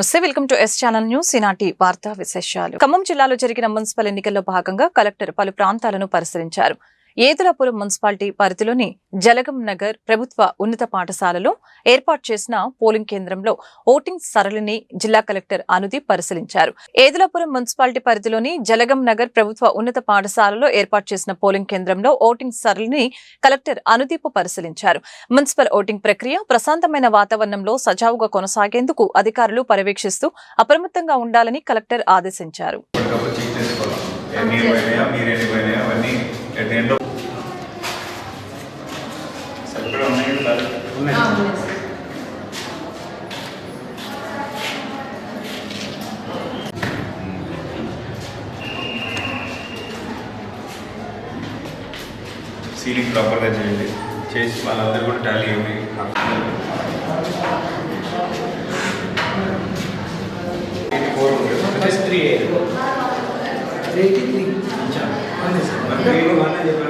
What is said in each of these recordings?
నమస్తే. Welcome to S channel news. ఈనాటి వార్తా విశేషాలు. ఖమ్మం జిల్లాలో జరిగిన మున్సిపల్ ఎన్నికల్లో భాగంగా కలెక్టర్ పలు ప్రాంతాలను పరిశీలించారు. ఏదులాపురం మున్సిపాలిటీ పరిధిలోని జలగం నగర్ ప్రభుత్వ ఉన్నత పాఠశాలలో ఏర్పాటు చేసిన పోలింగ్ కేంద్రంలో ఓటింగ్ సరళిని జిల్లా కలెక్టర్ అనుదీప్ పరిశీలించారు. ఏదులాపురం మున్సిపాలిటీ పరిధిలోని జలగం నగర్ ప్రభుత్వ ఉన్నత పాఠశాలలో ఏర్పాటు చేసిన పోలింగ్ కేంద్రంలో ఓటింగ్ సరళిని కలెక్టర్ అనుదీప్ పరిశీలించారు. మున్సిపల్ ఓటింగ్ ప్రక్రియ ప్రశాంతమైన వాతావరణంలో సజావుగా కొనసాగేందుకు అధికారులు పర్యవేక్షిస్తూ అప్రమత్తంగా ఉండాలని కలెక్టర్ ఆదేశించారు. కదా సీలింగ్ ప్రాపర్గా చేయండి. చేసి వాళ్ళందరూ కూడా టాలీ ఏమి ఫోర్ ఉంటుంది త్రీ ఎయిటీ త్రీ వాళ్ళే చెప్పారు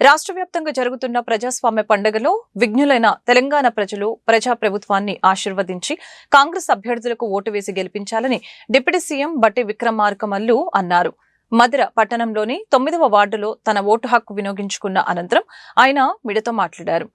రాష్ట్ర వ్యాప్తంగా జరుగుతున్న ప్రజాస్వామ్య పండుగలో విఘ్నులైన తెలంగాణ ప్రజలు ప్రజా ప్రభుత్వాన్ని ఆశీర్వదించి కాంగ్రెస్ అభ్యర్థులకు ఓటు వేసి గెలిపించాలని డిప్యూటీ సీఎం బట్టి విక్రమార్కమల్లు అన్నారు. మధిర పట్టణంలోని తొమ్మిదవ వార్డులో తన ఓటు హక్కు వినియోగించుకున్న అనంతరం ఆయన మీడియాతో మాట్లాడారు.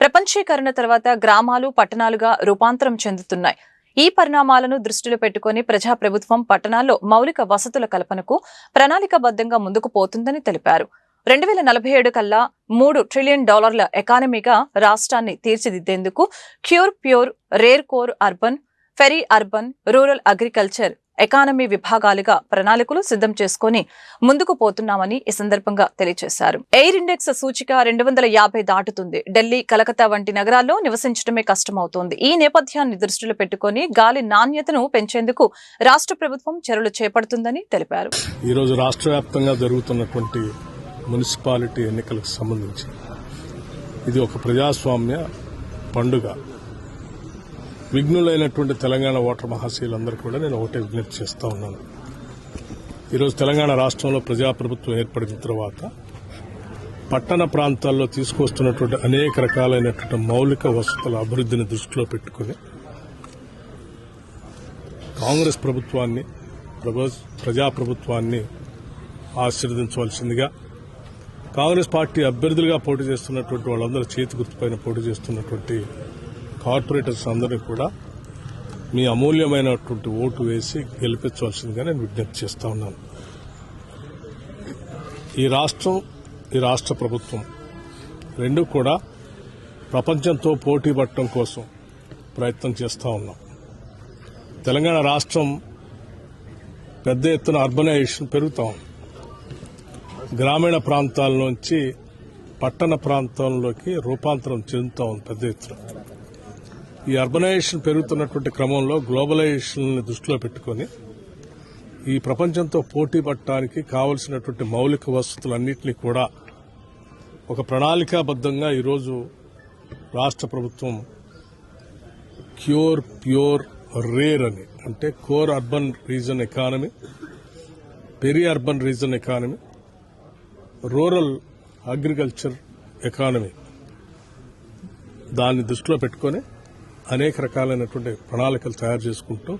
ప్రపంచీకరణ తర్వాత గ్రామాలు పట్టణాలుగా రూపాంతరం చెందుతున్నాయి. ఈ పరిణామాలను దృష్టిలో పెట్టుకుని ప్రజాప్రభుత్వం పట్టణాల్లో మౌలిక వసతుల కల్పనకు ప్రణాళికబద్ధంగా ముందుకు పోతుందని తెలిపారు. రెండు వేల నలభై ఏడు కల్లా మూడు ట్రిలియన్ డాలర్ల ఎకానమీగా రాష్ట్రాన్ని తీర్చిదిద్దేందుకు cure pure rare core urban peri urban rural agriculture economy విభాగాలుగా ప్రణాళికలు సిద్ధం చేసుకుని ముందుకు పోతున్నామని ఈ సందర్భంగా తెలియజేశారు. ఎయిర్ ఇండెక్స్ సూచిక రెండు వందల యాభై దాటుతుంది. ఢిల్లీ కలకత్తా వంటి నగరాల్లో నివసించడమే కష్టమవుతోంది. ఈ నేపథ్యాన్ని దృష్టిలో పెట్టుకుని గాలి నాణ్యతను పెంచేందుకు రాష్ట్ర ప్రభుత్వం చర్యలు చేపడుతుందని తెలిపారు. ఈరోజు రాష్ట్ర వ్యాప్తంగా జరుగుతున్నటువంటి మున్సిపాలిటీ ఎన్నికలకు సంబంధించి. ఇది ఒక ప్రజాస్వామ్య పండుగ. విఘ్నులైనటువంటి తెలంగాణ ఓటర్ మహాశీలందరూ కూడా నేను ఒకటే విజ్ఞప్తి చేస్తూ ఉన్నాను. ఈరోజు తెలంగాణ రాష్ట్రంలో ప్రజాప్రభుత్వం ఏర్పడిన తర్వాత పట్టణ ప్రాంతాల్లో తీసుకొస్తున్నటువంటి అనేక రకాలైనటువంటి మౌలిక వసతుల అభివృద్ధిని దృష్టిలో పెట్టుకుని కాంగ్రెస్ ప్రభుత్వాన్ని ప్రజాప్రభుత్వాన్ని ఆశీర్వదించవలసిందిగా కాంగ్రెస్ పార్టీ అభ్యర్థులుగా పోటీ చేస్తున్నటువంటి వాళ్ళందరూ చేతి గుర్తుపైన పోటీ చేస్తున్నటువంటి కార్పొరేటర్స్ అందరినీ కూడా మీ అమూల్యమైనటువంటి ఓటు వేసి గెలిపించవలసిందిగా నేను విజ్ఞప్తి చేస్తా ఉన్నాను. ఈ రాష్ట్రం ఈ రాష్ట్ర ప్రభుత్వం రెండు కూడా ప్రపంచంతో పోటీ పడటం కోసం ప్రయత్నం చేస్తూ ఉన్నాం. తెలంగాణ రాష్ట్రం పెద్ద ఎత్తున అర్బనైజేషన్ పెరుగుతూ ఉంది. గ్రామీణ ప్రాంతాల నుంచి పట్టణ ప్రాంతంలోకి రూపాంతరం చెందుతా ఉంది పెద్ద ఎత్తున. ఈ అర్బనైజేషన్ పెరుగుతున్నటువంటి క్రమంలో గ్లోబలైజేషన్ దృష్టిలో పెట్టుకొని ఈ ప్రపంచంతో పోటీ పడటానికి కావలసినటువంటి మౌలిక వసతులన్నింటినీ కూడా ఒక ప్రణాళికాబద్ధంగా ఈరోజు రాష్ట్ర ప్రభుత్వం క్యూర్ ప్యూర్ రేర్ అని అంటే core urban region economy peri urban region economy rural agriculture economy. దాన్ని దృష్టిలో పెట్టుకొని అనేక రకాలైనటువంటి ప్రణాళికలు తయారు చేసుకుంటూ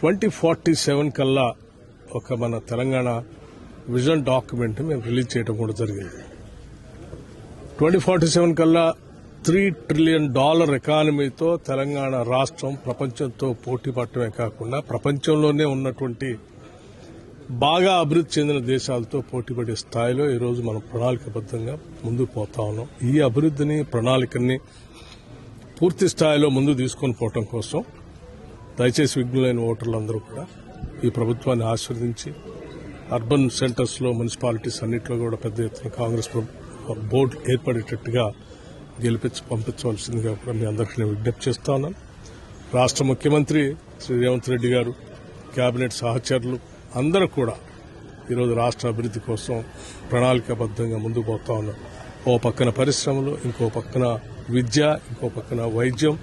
ట్వంటీ ఫార్టీ సెవెన్ కల్లా ఒక మన తెలంగాణ విజన్ డాక్యుమెంట్ మేము రిలీజ్ చేయడం కూడా జరిగింది. ట్వంటీ ఫార్టీ సెవెన్ కల్లా త్రీ ట్రిలియన్ డాలర్ ఎకానమీతో తెలంగాణ రాష్ట్రం ప్రపంచంతో పోటీ పడటమే కాకుండా ప్రపంచంలోనే ఉన్నటువంటి బాగా అభివృద్ధి చెందిన దేశాలతో పోటీపడే స్థాయిలో ఈరోజు మనం ప్రణాళికబద్ధంగా ముందుకు పోతా ఉన్నాం. ఈ అభివృద్ధిని ప్రణాళికని పూర్తి స్థాయిలో ముందు తీసుకొని పోవటం కోసం దయచేసి విఘ్నులైన ఓటర్లందరూ కూడా ఈ ప్రభుత్వాన్ని ఆశీర్వదించి అర్బన్ సెంటర్స్లో మున్సిపాలిటీస్ అన్నింటిలో కూడా పెద్ద ఎత్తున కాంగ్రెస్ బోర్డు ఏర్పడేటట్టుగా గెలిపించి పంపించవలసిందిగా కూడా మీ అందరికీ నేను విజ్ఞప్తి చేస్తా ఉన్నాను. రాష్ట్ర ముఖ్యమంత్రి శ్రీ రేవంత్ రెడ్డి గారు కేబినెట్ సహచరులు అందరూ కూడా ఈరోజు రాష్ట్ర అభివృద్ధి కోసం ప్రణాళికాబద్ధంగా ముందుకు పోతా ఉన్నారు ఓ పక్కన పరిశ్రమలు ఇంకో పక్కన విద్య ఇంకో పక్కన వైద్యం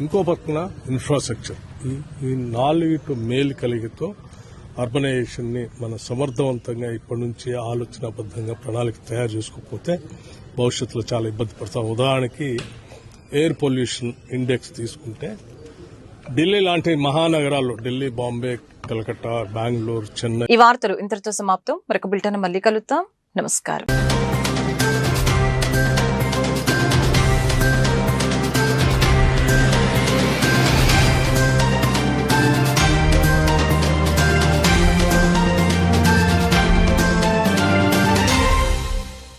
ఇంకో పక్కన ఇన్ఫ్రాస్ట్రక్చర్ ఈ ఈ నాలుగిటి మేలు కలిగితో అర్బనైజేషన్ని మన మనం సమర్థవంతంగా ఇప్పటి నుంచి ఆలోచనాబద్ధంగా ప్రణాళిక తయారు చేసుకోకపోతే భవిష్యత్తులో చాలా ఇబ్బంది పడతాం. ఉదాహరణకి ఎయిర్ పొల్యూషన్ ఇండెక్స్ తీసుకుంటే ఢిల్లీ లాంటి మహానగరాల్లో ఢిల్లీ బాంబే కలకత్తా బెంగళూరు చెన్నై. ఈ వార్తలు ఇంతటితో సమాప్తం. మరొక బిల్టన్ మళ్ళీ కలుద్దాం. నమస్కారం.